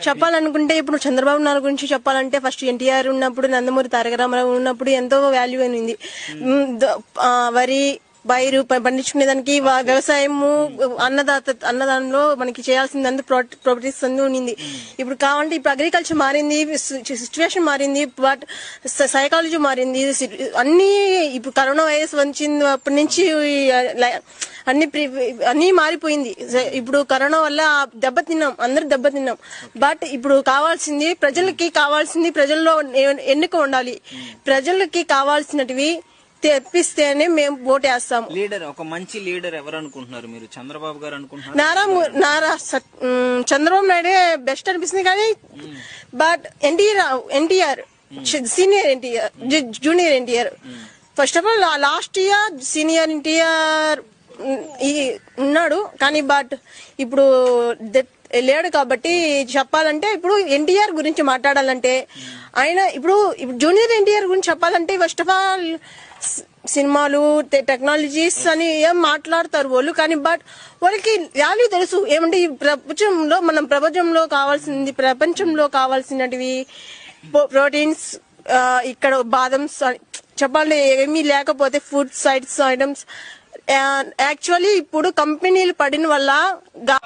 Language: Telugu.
చెప్పాలనుకుంటే ఇప్పుడు చంద్రబాబు నాయుడు గురించి చెప్పాలంటే ఫస్ట్ ఎన్టీఆర్ ఉన్నప్పుడు నందమూరి తారక రామారావు ఉన్నప్పుడు ఎంతో వాల్యూ అయింది వరి ప- పండించుకునే దానికి వ్యవసాయము అన్నదాత అన్నదానంలో మనకి చేయాల్సింది ప్రాపర్టీస్ అందు ఉన్నింది ఇప్పుడు కావాలంటే ఇప్పుడు అగ్రికల్చర్ మారింది సిచ్యువేషన్ మారింది బట్ సైకాలజీ మారింది అన్ని ఇప్పుడు కరోనా వైరస్ వచ్చింది అప్పటి నుంచి అన్ని అన్ని మారిపోయింది. ఇప్పుడు కరోనా వల్ల దెబ్బతిన్నాం అందరు దెబ్బతిన్నాం బట్ ఇప్పుడు కావాల్సింది ప్రజలకి కావాల్సింది ప్రజల్లో ఎన్నిక ఉండాలి. ప్రజలకి కావాల్సినటివి తెప్పిస్తేనే మేము ఓటేస్తాం లీడర్ ఒక మంచి లీడర్ ఎవరు అనుకుంటున్నారు మీరు? చంద్రబాబు గారు అనుకుంటున్నారు? నారా ము- నారా స- మ్, చంద్రబాబు నాయుడే బెస్ట్ అనిపిస్తుంది కానీ but NTR NTR senior NTR junior NTR. First of all last year senior NTR ఈ ఉన్నాడు కానీ బట్ ఇప్పుడు డెత్ లేడు కాబట్టి చెప్పాలంటే ఇప్పుడు ఎన్టీఆర్ గురించి మాట్లాడాలంటే ఆయన ఇప్పుడు ఇప్పుడు జూనియర్ ఎన్టీఆర్ గురించి చెప్పాలంటే ఫస్ట్ ఆఫ్ ఆల్ సినిమాలు టెక్నాలజీస్ అని ఏం మాట్లాడతారు వాళ్ళు కానీ బట్ వాళ్ళకి వాల్యూ తెలుసు. ఏమంటే ఈ ప్రపంచంలో మనం ప్రపంచంలో కావాల్సింది ప్రపంచంలో కావాల్సినటివి ప్రోటీన్స్ ఇక్కడ బాదమ్స్ అని చెప్పాలంటే ఏమీ లేకపోతే ఫుడ్ సైడ్స్ ఐటమ్స్ యాక్చువల్లీ ఇప్పుడు కంపెనీలు పడిన వల్ల గా-